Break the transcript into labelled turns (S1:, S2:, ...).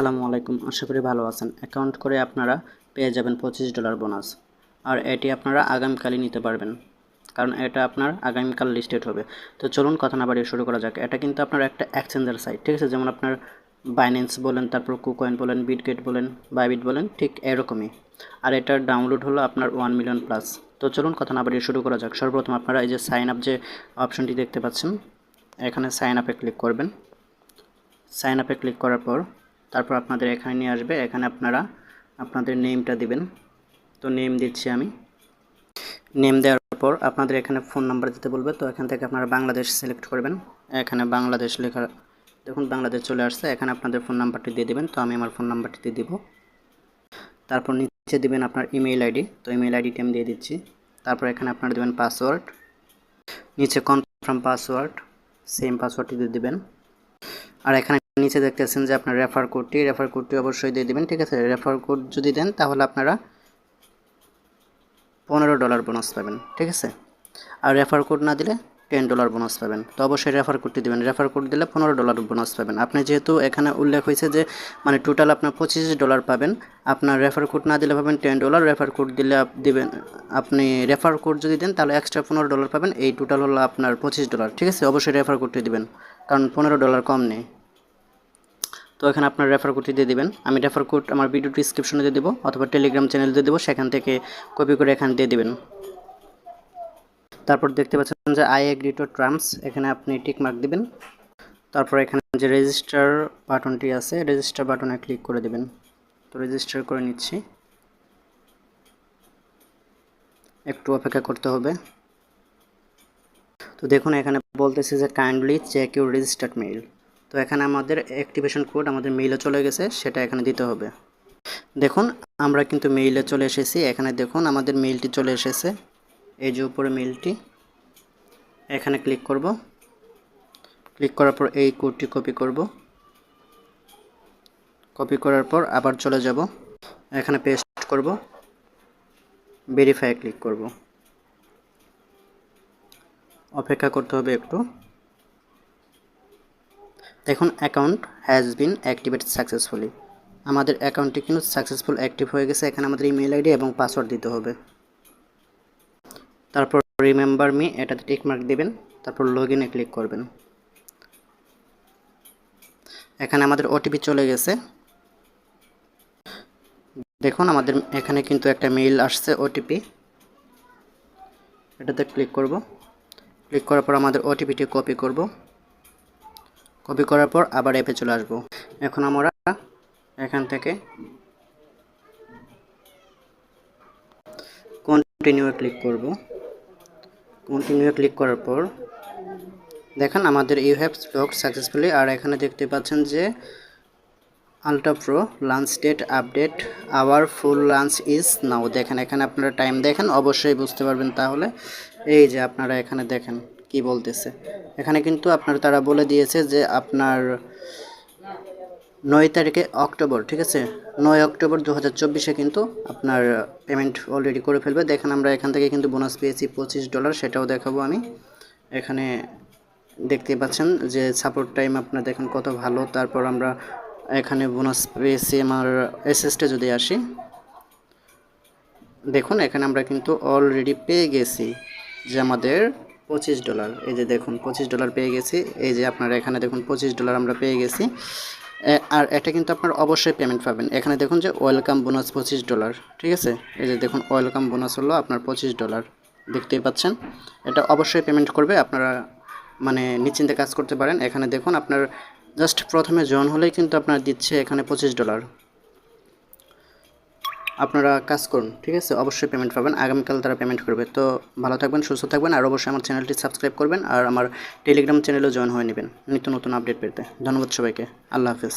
S1: আসসালামু আলাইকুম। আশা করি ভালো আছেন। অ্যাকাউন্ট করে আপনারা পেয়ে যাবেন পঁচিশ ডলার বোনাস। আর এটি আপনারা আগামীকালই নিতে পারবেন। কারণ এটা আপনার আগামীকাল লিস্টেড হবে। তো চলুন কথা না বাড়িয়ে শুরু করা যাক। এটা কিন্তু আপনার একটা এক্সচেঞ্জার সাইট, ঠিক আছে? যেমন আপনার বাইন্যান্স বলেন, তারপর কুকয়েন বলেন বিটগেট বলেন বাইবিট বলেন, ঠিক এরকমই। আর এটার ডাউনলোড হলো আপনার ওয়ান মিলিয়ন প্লাস তো চলুন কথা না বাড়িয়ে শুরু করা যাক। সর্বপ্রথম আপনারা এই যে সাইন আপ যে অপশনটি দেখতে পাচ্ছেন, এখানে সাইন আপে ক্লিক করবেন। সাইন আপে ক্লিক করার পর তারপর আপনাদের এখানে নিয়ে আসবে। এখানে আপনারা আপনাদের নেমটা দিবেন। তো নেম দিচ্ছি আমি। নেম দেওয়ার পর আপনাদের এখানে ফোন নাম্বার দিতে বলবে। তো এখান থেকে আপনারা বাংলাদেশ সিলেক্ট করবেন। এখানে বাংলাদেশ লেখা, দেখুন বাংলাদেশ চলে আসছে। এখানে আপনাদের ফোন নাম্বারটি দিয়ে দিবেন। তো আমি আমার ফোন নাম্বারটি দিয়ে দিব। তারপর নিচে দিবেন আপনার ইমেইল আইডি তো ইমেইল আইডিটি আমি দিয়ে দিচ্ছি। তারপর এখানে আপনারা দেবেন পাসওয়ার্ড নিচে কনফার্ম পাসওয়ার্ড সেম পাসওয়ার্ডটি দিয়ে দেবেন। আর এখানে নিচে দেখতেছেন যে আপনার রেফার কোডটি রেফার কোডটি অবশ্যই দিয়ে দিবেন, ঠিক আছে? রেফার কোড যদি দেন, তাহলে আপনারা পনেরো ডলার বোনাস পাবেন, ঠিক আছে? আর রেফার কোড না দিলে টেন ডলার বোনাস পাবেন। তো অবশ্যই রেফার কোডটি দেবেন। রেফার কোড দিলে পনেরো ডলার বোনাস পাবেন। আপনি যেহেতু এখানে উল্লেখ হয়েছে যে মানে টোটাল আপনার পঁচিশ ডলার পাবেন, আপনার রেফার কোড না দিলে পাবেন টেন ডলার রেফার কোড দিলে দিবেন, আপনি রেফার কোড যদি দেন, তাহলে এক্সট্রা পনেরো ডলার পাবেন। এই টোটাল হলো আপনার পঁচিশ ডলার ঠিক আছে? অবশ্যই রেফার কোডটি দিবেন, কারণ পনেরো ডলার কম নেই। তো এখানে আপনার রেফার কোডটি দিয়ে দিবেন। আমি রেফার কোড আমার ভিডিও ডিসক্রিপশনে দিয়ে দেবো অথবা টেলিগ্রাম চ্যানেল দিয়ে দেবো, সেখান থেকে কপি করে এখানে দিয়ে দিবেন। তারপর দেখতে পাচ্ছেন যে আই এগ্রি টু টার্মস এখানে আপনি টিক মার্ক দিবেন। তারপর এখানে যে রেজিস্টার বাটনটি আছে রেজিস্টার বাটনে ক্লিক করে দিবেন। তো রেজিস্টার করে নিচ্ছি। একটু অপেক্ষা করতে হবে। তো দেখুন, এখানে বলতেছে যে kindly check your registered mail তো এখানে আমাদের অ্যাক্টিভেশন কোড আমাদের মেইলে চলে গেছে, সেটা এখানে দিতে হবে। দেখুন, আমরা কিন্তু মেইলে চলে এসেছি। এখানে দেখুন, আমাদের মেইলটি চলে এসেছে। এই যে উপরে মেইলটি এখানে ক্লিক করব। ক্লিক করার পর এই কোডটি কপি করব। কপি করার পর আবার চলে যাব। এখানে পেস্ট করব। ভেরিফাই ক্লিক করব। অপেক্ষা করতে হবে একটু। দেখুন account has been activated successfully আমাদের অ্যাকাউন্টটি কিন্তু সাকসেসফুল অ্যাক্টিভ হয়ে গেছে। এখানে আমাদের ইমেল আইডি এবং পাসওয়ার্ড দিতে হবে। তারপর রিমেম্বার মি এটাতে টিক মার্ক দিবেন। তারপর লগ ইনে ক্লিক করবেন। এখানে আমাদের ওটিপি চলে গেছে। দেখুন, আমাদের এখানে কিন্তু একটা মেইল আসছে ওটিপি এটাতে ক্লিক করব। ক্লিক করার পর আমাদের ওটিপিটি কপি করব। কপি করার পর আবার অ্যাপে চলে আসব। এখন আমরা এখান থেকে কন্টিনিউ ক্লিক করব। কন্টিনিউ ক্লিক করার পর দেখেন আমাদের ইউ হ্যাভ লক সাকসেসফুলি আর এখানে দেখতে পাচ্ছেন যে ultra pro launch date update our full launch is now দেখেন, এখানে আপনারা টাইম দেখেন, অবশ্যই বুঝতে পারবেন তাহলে। এই যে আপনারা এখানে দেখেন। কি বলতেছে? এখানে কিন্তু আপনার তারা বলে দিয়েছে যে আপনার নয় তারিখে অক্টোবর, ঠিক আছে? নয় অক্টোবর দু হাজার চব্বিশে কিন্তু আপনার পেমেন্ট অলরেডি করে ফেলবে। দেখেন আমরা এখান থেকে কিন্তু বোনাস পেয়েছি পঁচিশ ডলার সেটাও দেখাবো আমি। এখানে দেখতে পাচ্ছেন যে সাপোর্ট টাইম আপনার দেখেন কত ভালো। তারপর আমরা এখানে বোনাস পেয়েছি আমার এসএসটে যদি আসি। দেখুন, এখানে আমরা কিন্তু অলরেডি পেয়ে গেছি যে আমাদের পঁচিশ ডলার। এই যে দেখুন, পঁচিশ ডলার পেয়ে গেছি। এই যে আপনারা এখানে দেখুন, পঁচিশ ডলার আমরা পেয়ে গেছি। আর এটা কিন্তু আপনার অবশ্যই পেমেন্ট পাবেন। এখানে দেখুন যে ওয়েলকাম বোনাস পঁচিশ ডলার, ঠিক আছে? এই যে দেখুন ওয়েলকাম বোনাস হলো আপনার পঁচিশ ডলার। দেখতেই পাচ্ছেন? এটা অবশ্যই পেমেন্ট করবে, আপনারা মানে নিশ্চিন্তে কাজ করতে পারেন। এখানে দেখুন, আপনার জাস্ট প্রথমে জয়েন হলেই কিন্তু আপনার দিচ্ছে এখানে পঁচিশ ডলার। আপনারা কাজ করুন, ঠিক আছে? অবশ্যই পেমেন্ট পাবেন। আগামীকাল তারা পেমেন্ট করবে। তো ভালো থাকবেন, সুস্থ থাকবেন, আর অবশ্যই আমার চ্যানেলটি সাবস্ক্রাইব করবেন, আর আমার টেলিগ্রাম চ্যানেলেও জয়েন হয়ে নেবেন। নিত্য নতুন আপডেট পেতে। ধন্যবাদ সবাইকে। আল্লাহ হাফেজ।